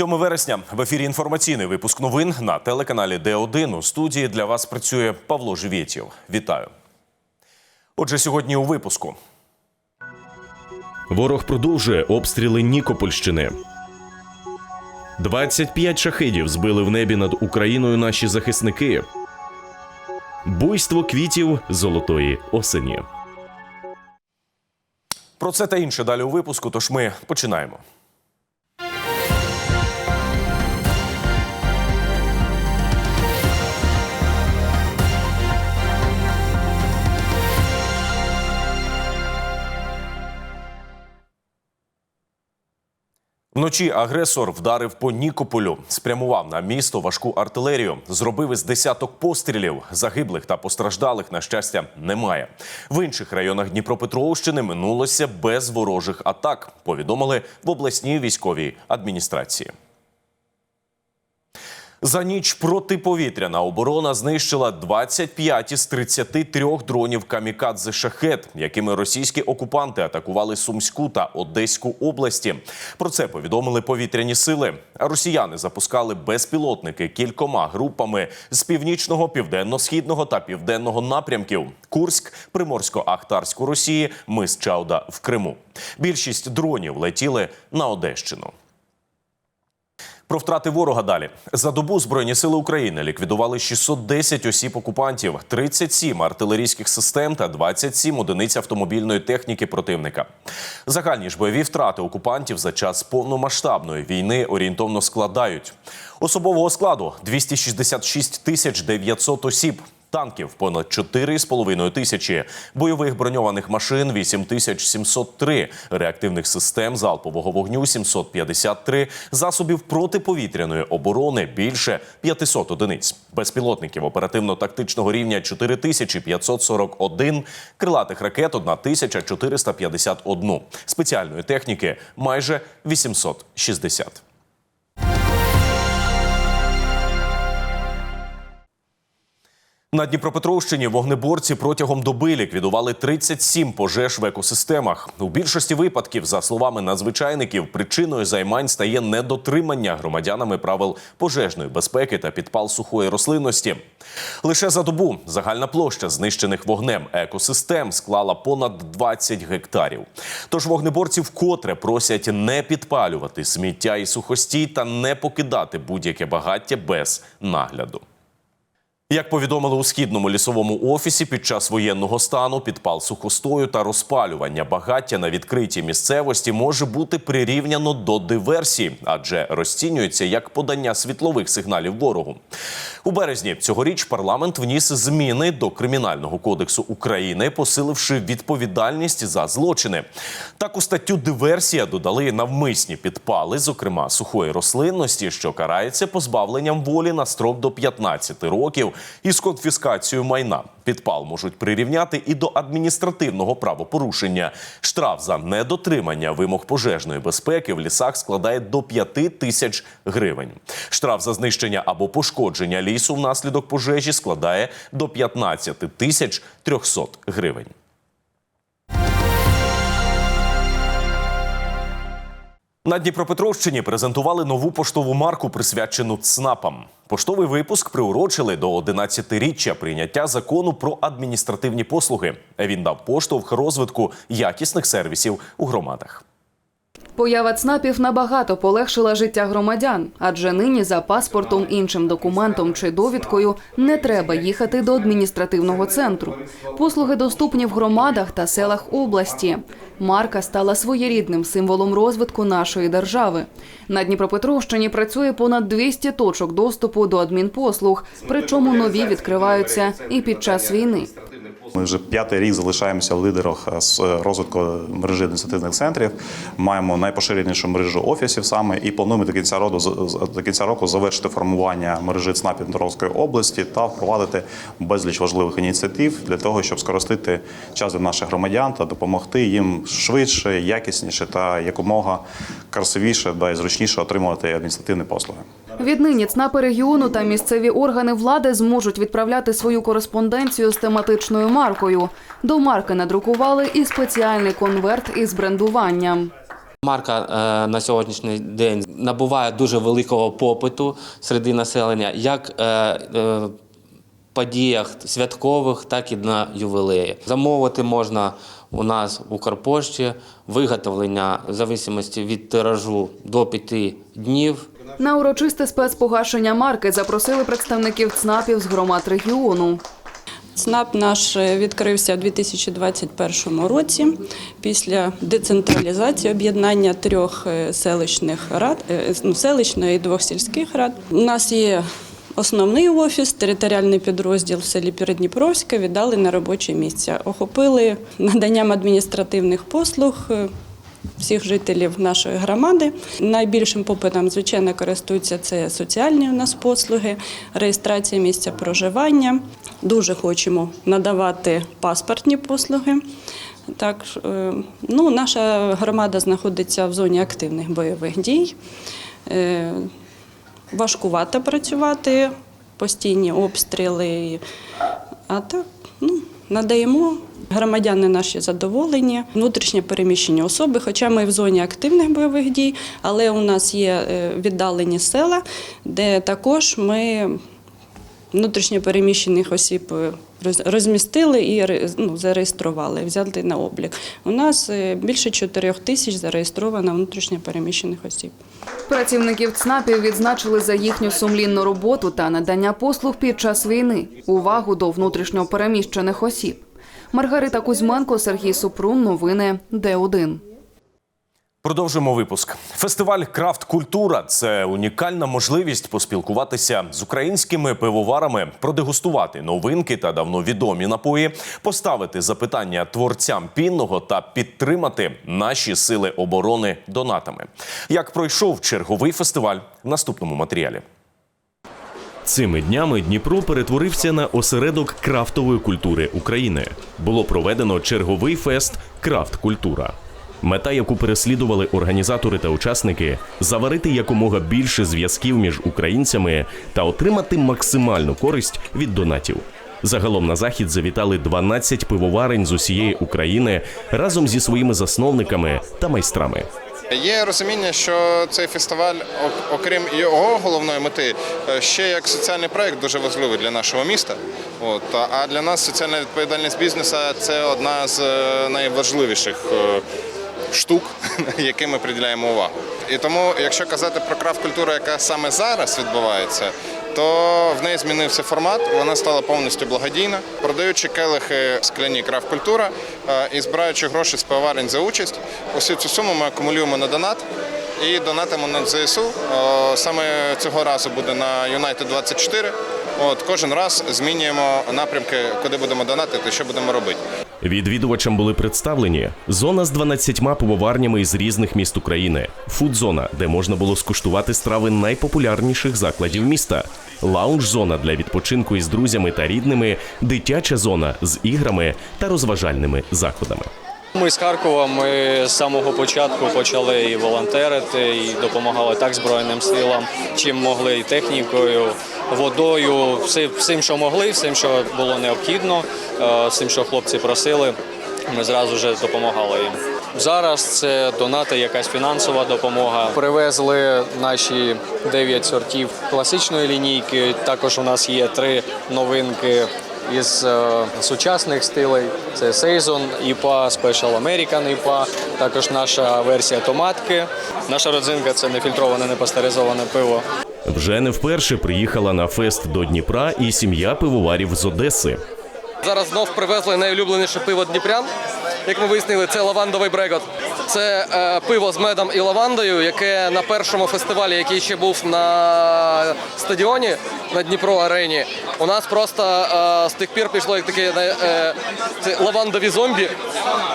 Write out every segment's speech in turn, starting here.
7 вересня в ефірі інформаційний випуск новин на телеканалі Д1. У студії для вас працює Павло Живєтєв. Вітаю. Отже, сьогодні у випуску. Ворог продовжує обстріли Нікопольщини. 25 шахедів збили в небі над Україною наші захисники. Буйство квітів золотої осені. Про це та інше далі у випуску. Тож ми починаємо. Вночі агресор вдарив по Нікополю, спрямував на місто важку артилерію, зробив із десяток пострілів. Загиблих та постраждалих, на щастя, немає. В інших районах Дніпропетровщини минулося без ворожих атак. Повідомили в обласній військовій адміністрації. За ніч протиповітряна оборона знищила 25 із 33 дронів камікадзе шахет, якими російські окупанти атакували Сумську та Одеську області. Про це повідомили повітряні сили. Росіяни запускали безпілотники кількома групами з північного, південно-східного та південного напрямків: Курськ, Приморсько-Ахтарську Росії, мис Чауда в Криму. Більшість дронів летіли на Одещину. Про втрати ворога далі за добу збройні сили України ліквідували 610 осіб окупантів, 37 артилерійських систем та 27 одиниць автомобільної техніки противника. Загальні ж бойові втрати окупантів за час повномасштабної війни орієнтовно складають особового складу 266 тисяч 900 осіб. Танків понад 4,5 тисячі, бойових броньованих машин 8703, реактивних систем залпового вогню 753, засобів протиповітряної оборони більше 500 одиниць, безпілотників оперативно-тактичного рівня 4541, крилатих ракет 1451, спеціальної техніки майже 860. На Дніпропетровщині вогнеборці протягом доби ліквідували 37 пожеж в екосистемах. У більшості випадків, за словами надзвичайників, причиною займань стає недотримання громадянами правил пожежної безпеки та підпал сухої рослинності. Лише за добу загальна площа знищених вогнем екосистем склала понад 20 гектарів. Тож вогнеборці вкотре просять не підпалювати сміття і сухостій та не покидати будь-яке багаття без нагляду. Як повідомили у східному лісовому офісі, під час воєнного стану підпал сухостою та розпалювання багаття на відкритій місцевості може бути прирівняно до диверсії, адже розцінюється як подання світлових сигналів ворогу. У березні цьогоріч парламент вніс зміни до кримінального кодексу України, посиливши відповідальність за злочини. Так у статтю диверсія додали навмисні підпали, зокрема сухої рослинності, що карається позбавленням волі на строк до 15 років із конфіскацією майна. Підпал можуть прирівняти і до адміністративного правопорушення. Штраф за недотримання вимог пожежної безпеки в лісах складає до 5 тисяч гривень. Штраф за знищення або пошкодження лісу внаслідок пожежі складає до 15 тисяч 300 гривень. На Дніпропетровщині презентували нову поштову марку, присвячену ЦНАПам. Поштовий випуск приурочили до 11-річчя прийняття закону про адміністративні послуги. Він дав поштовх розвитку якісних сервісів у громадах. Поява ЦНАПів набагато полегшила життя громадян, адже нині за паспортом, іншим документом чи довідкою не треба їхати до адміністративного центру. Послуги доступні в громадах та селах області. Марка стала своєрідним символом розвитку нашої держави. На Дніпропетровщині працює понад 200 точок доступу до адмінпослуг, причому нові відкриваються і під час війни. Ми вже п'ятий рік залишаємося в лідерах з розвитку мережі адміністративних центрів. Маємо найпоширенішу мережу офісів саме і плануємо до кінця року до кінця року завершити формування мережі Дніпровської області та впровадити безліч важливих ініціатив для того, щоб скоротити час для наших громадян та допомогти їм швидше, якісніше та якомога красивіше і зручніше отримувати адміністративні послуги. Віднині ЦНАПи регіону та місцеві органи влади зможуть відправляти свою кореспонденцію з тематичною маркою. До марки надрукували і спеціальний конверт із брендуванням. Марка е, на сьогоднішній день набуває дуже великого попиту серед населення, як е, е, подіях святкових, так і на ювілеї. Замовити можна у нас в Укрпошті виготовлення в зависимості від тиражу до 5 днів. На урочисте спецпогашення марки запросили представників ЦНАПів з громад регіону. ЦНАП наш е, відкрився у 2021 році після децентралізації об'єднання трьох е, селищних рад, е, ну, селищної і двох сільських рад. У нас є основний офіс, територіальний підрозділ в селі Передніпровське віддали на робочі місця. Охопили наданням адміністративних послуг. Всіх жителів нашої громади найбільшим попитом, звичайно, користуються це соціальні у нас послуги, реєстрація місця проживання. Дуже хочемо надавати паспортні послуги. Так, е, ну, наша громада знаходиться в зоні активних бойових дій. Е, Важкувато працювати, постійні обстріли. А так, ну, надаємо. Громадяни наші задоволені, внутрішньо переміщені особи, хоча ми в зоні активних бойових дій, але у нас є е, віддалені села, де також ми внутрішньо переміщених осіб е, розмістили і ну, зареєстрували, взяли на облік. У нас е, більше 4 тисяч зареєстровано внутрішньо переміщених осіб. Працівників ЦНАПів відзначили за їхню сумлінну роботу та надання послуг під час війни. Увагу до внутрішньо переміщених осіб. Маргарита Кузьменко, Сергій Супрун. Новини Д1. Продовжуємо випуск. Фестиваль Крафт Культура це унікальна можливість поспілкуватися з українськими пивоварами, продегустувати новинки та давно відомі напої, поставити запитання творцям пінного та підтримати наші сили оборони донатами. Як пройшов черговий фестиваль в наступному матеріалі. Цими днями Дніпро перетворився на осередок крафтової культури України. Було проведено черговий фест Крафт Культура. Мета, яку переслідували організатори та учасники, заварити якомога більше зв'язків між українцями та отримати максимальну користь від донатів. Загалом на захід завітали 12 пивоварень з усієї України разом зі своїми засновниками та майстрами. Є розуміння, що цей фестиваль, окрім його головної мети, е, ще як соціальний проект дуже важливий для нашого міста. От а- для нас соціальна відповідальність бізнесу це одна з е, найважливіших е, штук, яким ми приділяємо увагу. І тому, якщо казати про крафт-культуру, яка саме зараз відбувається, то в неї змінився формат. Вона стала повністю благодійна, продаючи келихи скляні крафт-культура е, і збираючи гроші з пивоварень за участь. Усю цю суму ми акумулюємо на донат і донатимо на ЗСУ. Е, Саме цього разу буде на United 24. От кожен раз змінюємо напрямки, куди будемо донатити, що будемо робити. Відвідувачам були представлені зона з 12 пивоварнями із різних міст України, фудзона, де можна було скуштувати страви найпопулярніших закладів міста, лаунж-зона для відпочинку із друзями та рідними, дитяча зона з іграми та розважальними заходами. Ми з Харкова ми з самого початку почали і волонтерити, і допомагали так Збройним силам, чим могли, і технікою, водою, всі- всім, що могли, всім, що було необхідно, е, всім, що хлопці просили. Ми зразу вже допомагали їм. Зараз це донати, якась фінансова допомога. Привезли наші 9 сортів класичної лінійки. Також у нас є три новинки із е, сучасних стилей. Це Season, IPA, Special American IPA, також наша версія томатки. Наша родзинка це нефільтроване, непастеризоване пиво. Вже не вперше приїхала на фест до Дніпра і сім'я пивоварів з Одеси. Зараз знов привезли найулюбленіше пиво Дніпрян. Як ми вияснили, це лавандовий брегот. Це е, пиво з медом і лавандою, яке на першому фестивалі, який ще був на стадіоні на Дніпро Арені, у нас просто е, з тих пір пішло як таке е, це лавандові зомбі.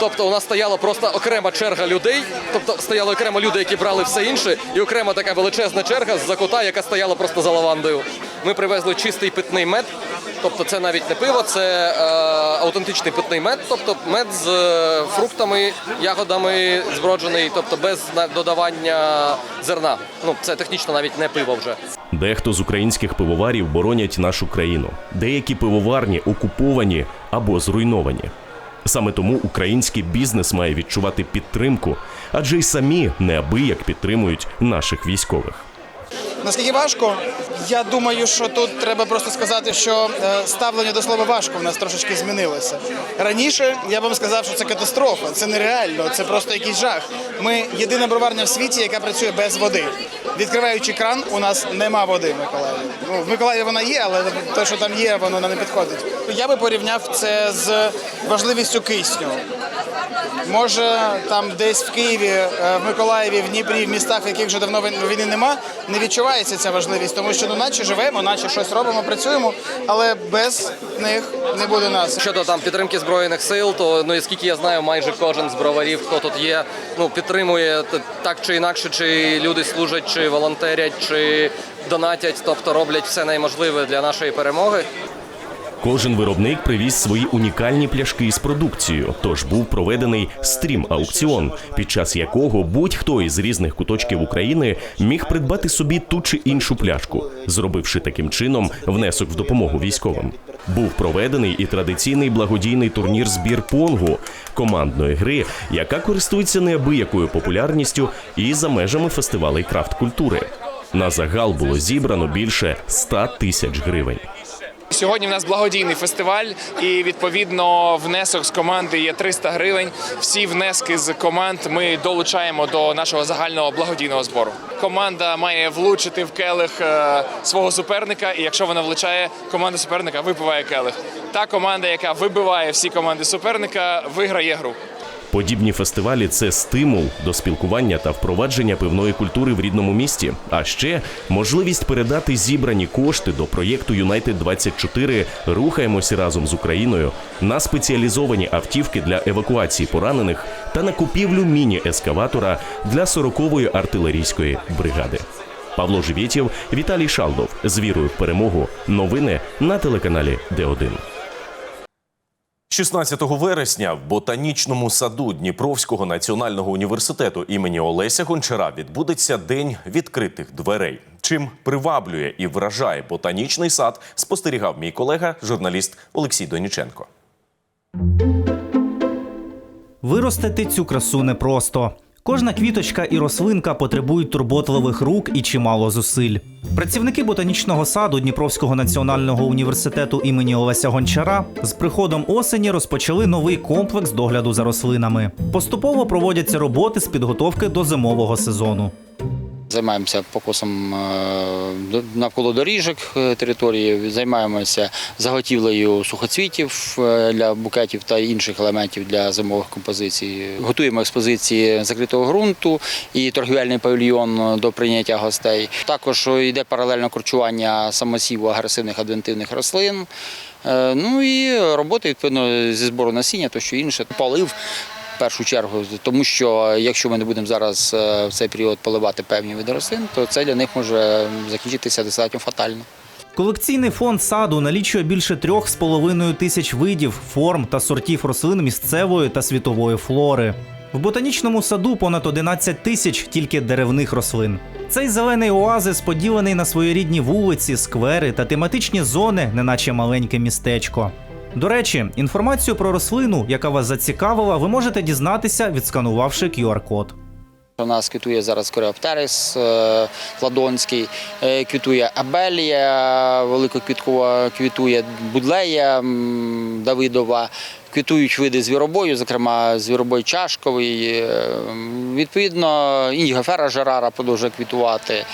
Тобто у нас стояла просто окрема черга людей, тобто стояли окремо люди, які брали все інше, і окрема така величезна черга з-за кута, яка стояла просто за лавандою. Ми привезли чистий питний мед. Тобто це навіть не пиво, це е, автентичний питний мед, тобто мед з е, фруктами, ягодами зброджений, тобто без додавання зерна. Ну це технічно навіть не пиво вже. Дехто з українських пивоварів боронять нашу країну. Деякі пивоварні окуповані або зруйновані. Саме тому український бізнес має відчувати підтримку, адже й самі неабияк підтримують наших військових. Наскільки важко? Я думаю, що тут треба просто сказати, що е, ставлення до слова важко в нас трошечки змінилося. Раніше я вам сказав, що це катастрофа, це нереально, це просто якийсь жах. Ми єдина броварня в світі, яка працює без води. Відкриваючи кран, у нас нема води в Миколаєві. Ну, в Миколаєві вона є, але те, що там є, воно не підходить. Я би порівняв це з важливістю кисню. Може, там десь в Києві, е, в Миколаєві, в Дніпрі, в містах, в яких вже давно війни- нема, не відчувається ця важливість, тому що ну, наче живемо, наче щось робимо, працюємо, але без них не буде нас. Щодо там підтримки збройних сил, то ну і скільки я знаю, майже кожен з броварів, хто тут є, ну підтримує так чи інакше, чи люди служать, чи волонтерять, чи донатять, тобто роблять все найможливе для нашої перемоги. Кожен виробник привіз свої унікальні пляшки з продукцією. Тож був проведений стрім-аукціон, під час якого будь-хто із різних куточків України міг придбати собі ту чи іншу пляшку, зробивши таким чином внесок в допомогу військовим. Був проведений і традиційний благодійний турнір збір понгу командної гри, яка користується неабиякою популярністю і за межами фестивалей крафт культури. На загал було зібрано більше 100 тисяч гривень. Сьогодні в нас благодійний фестиваль, і відповідно внесок з команди є 300 гривень. Всі внески з команд ми долучаємо до нашого загального благодійного збору. Команда має влучити в келих е, свого суперника, і якщо вона влучає, команда суперника випиває келих. Та команда, яка вибиває всі команди суперника, виграє гру. Подібні фестивалі це стимул до спілкування та впровадження пивної культури в рідному місті. А ще можливість передати зібрані кошти до проєкту Юнайтед 24 Рухаємося разом з Україною на спеціалізовані автівки для евакуації поранених та на купівлю міні-ескаватора для 40-ї артилерійської бригади. Павло Живєтєв, Віталій Шалдов з вірою в перемогу. Новини на телеканалі Д1. 16 вересня в ботанічному саду Дніпровського національного університету імені Олеся Гончара відбудеться день відкритих дверей. Чим приваблює і вражає ботанічний сад, спостерігав мій колега, журналіст Олексій Доніченко. Виростити цю красу непросто. Кожна квіточка і рослинка потребують турботливих рук і чимало зусиль. Працівники ботанічного саду Дніпровського національного університету імені Олеся Гончара з приходом осені розпочали новий комплекс догляду за рослинами. Поступово проводяться роботи з підготовки до зимового сезону. Займаємося покосом е, навколо доріжок е, території, займаємося заготівлею сухоцвітів е, для букетів та інших елементів для зимових композицій. Готуємо експозиції закритого ґрунту і торгівельний павільйон до прийняття гостей. Також йде паралельно корчування самосіву агресивних адвентивних рослин. Ну і роботи відповідно зі збору насіння, то що інше. Полив першу чергу, тому що якщо ми не будемо зараз е, в цей період поливати певні види рослин, то це для них може закінчитися достатньо фатально. Колекційний фонд саду налічує більше трьох з половиною тисяч видів, форм та сортів рослин місцевої та світової флори. В ботанічному саду понад 11 тисяч тільки деревних рослин. Цей зелений оазис поділений на своєрідні вулиці, сквери та тематичні зони, неначе маленьке містечко. До речі, інформацію про рослину, яка вас зацікавила, ви можете дізнатися, відсканувавши QR-код. У нас квітує зараз Кореоптерис е, Ладонський, е, квітує Абелія, великоквіткова квітує Будлея Давидова, квітують види звіробою, зокрема звіробой чашковий. е, Відповідно, Індігофера Жерара продовжує квітувати.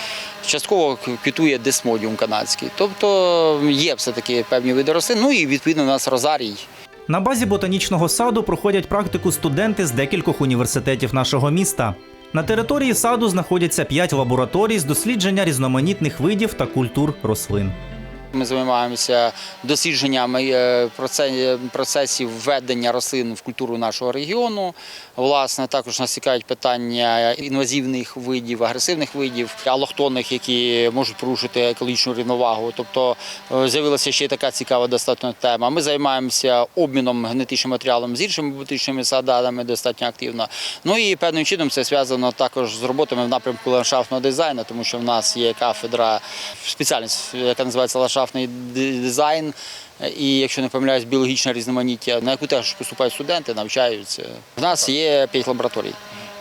Частково квітує десмодіум канадський. Тобто є все-таки певні види рослин. Ну і відповідно у нас розарій. На базі ботанічного саду проходять практику студенти з декількох університетів нашого міста. На території саду знаходяться п'ять лабораторій з дослідження різноманітних видів та культур рослин. Ми займаємося дослідженнями е, процесів введення рослин в культуру нашого регіону. Власне, також нас цікавить питання інвазивних видів, агресивних видів, аллохтонних, які можуть порушити екологічну рівновагу. Тобто е, з'явилася ще й така цікава достатньо тема. Ми займаємося обміном генетичним матеріалом з іншими ботанічними садами достатньо активно. Ну і певним чином це зв'язано також з роботами в напрямку ландшафтного дизайну, тому що в нас є кафедра, спеціальність, яка називається ландшафтний ди- дизайн. і, якщо не помиляюсь, біологічне різноманіття, на яку теж поступають студенти, навчаються. В нас є п'ять лабораторій.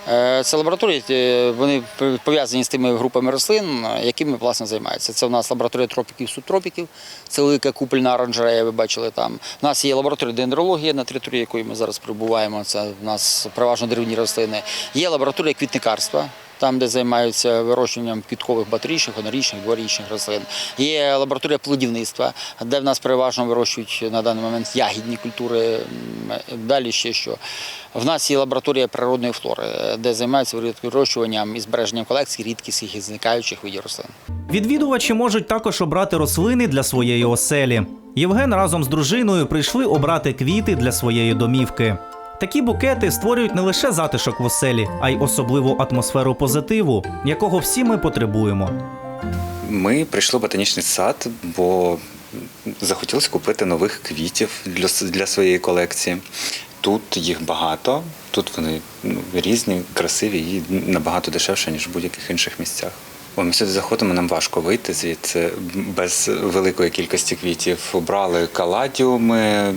Е, Це лабораторії, е, вони пов'язані з тими групами рослин, якими власне займаються. Це у нас лабораторія тропіків, субтропіків, це велика купельна оранжерея, ви бачили там. У нас є лабораторія дендрології, на території якої ми зараз перебуваємо. Це у нас переважно деревні рослини. Є лабораторія квітникарства. Там, де займаються вирощуванням квіткових батарічних, однорічних, дворічних рослин. Є лабораторія плодівництва, де в нас переважно вирощують на даний момент ягідні культури. Далі ще що. В нас є лабораторія природної флори, де займаються вирощуванням і збереженням колекцій рідкісних і зникаючих видів рослин. Відвідувачі можуть також обрати рослини для своєї оселі. Євген разом з дружиною прийшли обрати квіти для своєї домівки. Такі букети створюють не лише затишок в оселі, а й особливу атмосферу позитиву, якого всі ми потребуємо. Ми прийшли в ботанічний сад, бо захотілося купити нових квітів для, для своєї колекції. Тут їх багато, тут вони ну, різні, красиві і набагато дешевше, ніж в будь-яких інших місцях. О, ми сюди заходимо, нам важко вийти звідси без великої кількості квітів. Обрали каладіуми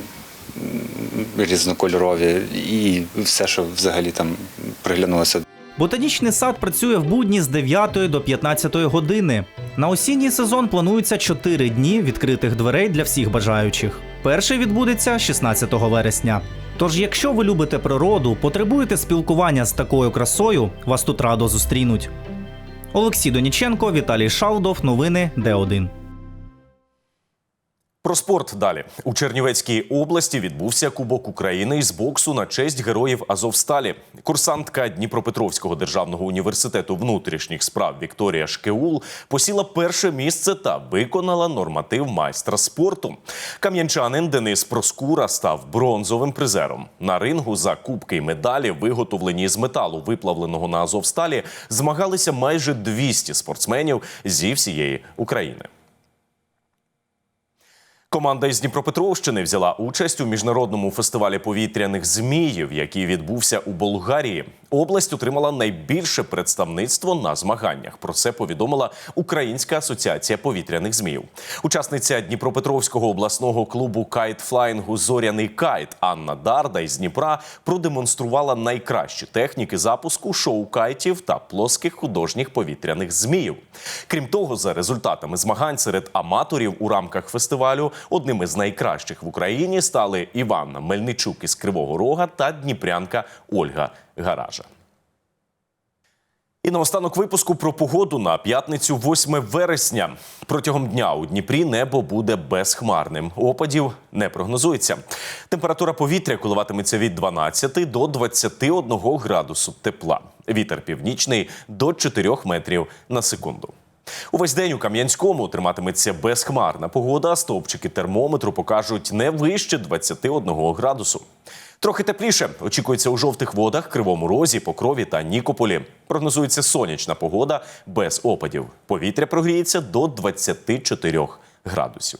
різнокольорові і все, що взагалі там приглянулося Ботанічний сад працює в будні з 9 до 15 години. На осінній сезон планується 4 дні відкритих дверей для всіх бажаючих. Перший відбудеться 16 вересня. Тож, якщо ви любите природу, потребуєте спілкування з такою красою, вас тут радо зустрінуть. Олексій Доніченко, Віталій Шалдов. Новини Д1. Про спорт далі у Чернівецькій області відбувся Кубок України із боксу на честь героїв Азовсталі. Курсантка Дніпропетровського державного університету внутрішніх справ Вікторія Шкеул посіла перше місце та виконала норматив майстра спорту. Кам'янчанин Денис Проскура став бронзовим призером. На рингу за кубки й медалі, виготовлені з металу, виплавленого на Азовсталі, змагалися майже 200 спортсменів зі всієї України. Команда із Дніпропетровщини взяла участь у міжнародному фестивалі повітряних зміїв, який відбувся у Болгарії. Область отримала найбільше представництво на змаганнях. Про це повідомила Українська асоціація повітряних зміїв. Учасниця Дніпропетровського обласного клубу кайтфлаїнгу Зоряний кайт Анна Дарда із Дніпра продемонструвала найкращі техніки запуску шоу-кайтів та плоских художніх повітряних зміїв. Крім того, за результатами змагань серед аматорів у рамках фестивалю одним із найкращих в Україні стали Іванна Мельничук із Кривого Рога та дніпрянка Ольга Гаража. І наостанок випуску про погоду на п'ятницю, 8 вересня. Протягом дня у Дніпрі небо буде безхмарним. Опадів не прогнозується. Температура повітря коливатиметься від 12 до 21 градусу тепла. Вітер північний до 4 метрів на секунду. Увесь день у Кам'янському триматиметься безхмарна погода. Стовпчики термометру покажуть не вище 21 градусу. Трохи тепліше очікується у жовтих водах, кривому розі, покрові та Нікополі. Прогнозується сонячна погода без опадів. Повітря прогріється до 24 градусів.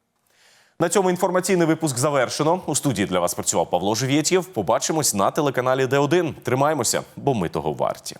На цьому інформаційний випуск завершено. У студії для вас працював Павло Живєтєв. Побачимось на телеканалі Д1. Тримаємося, бо ми того варті.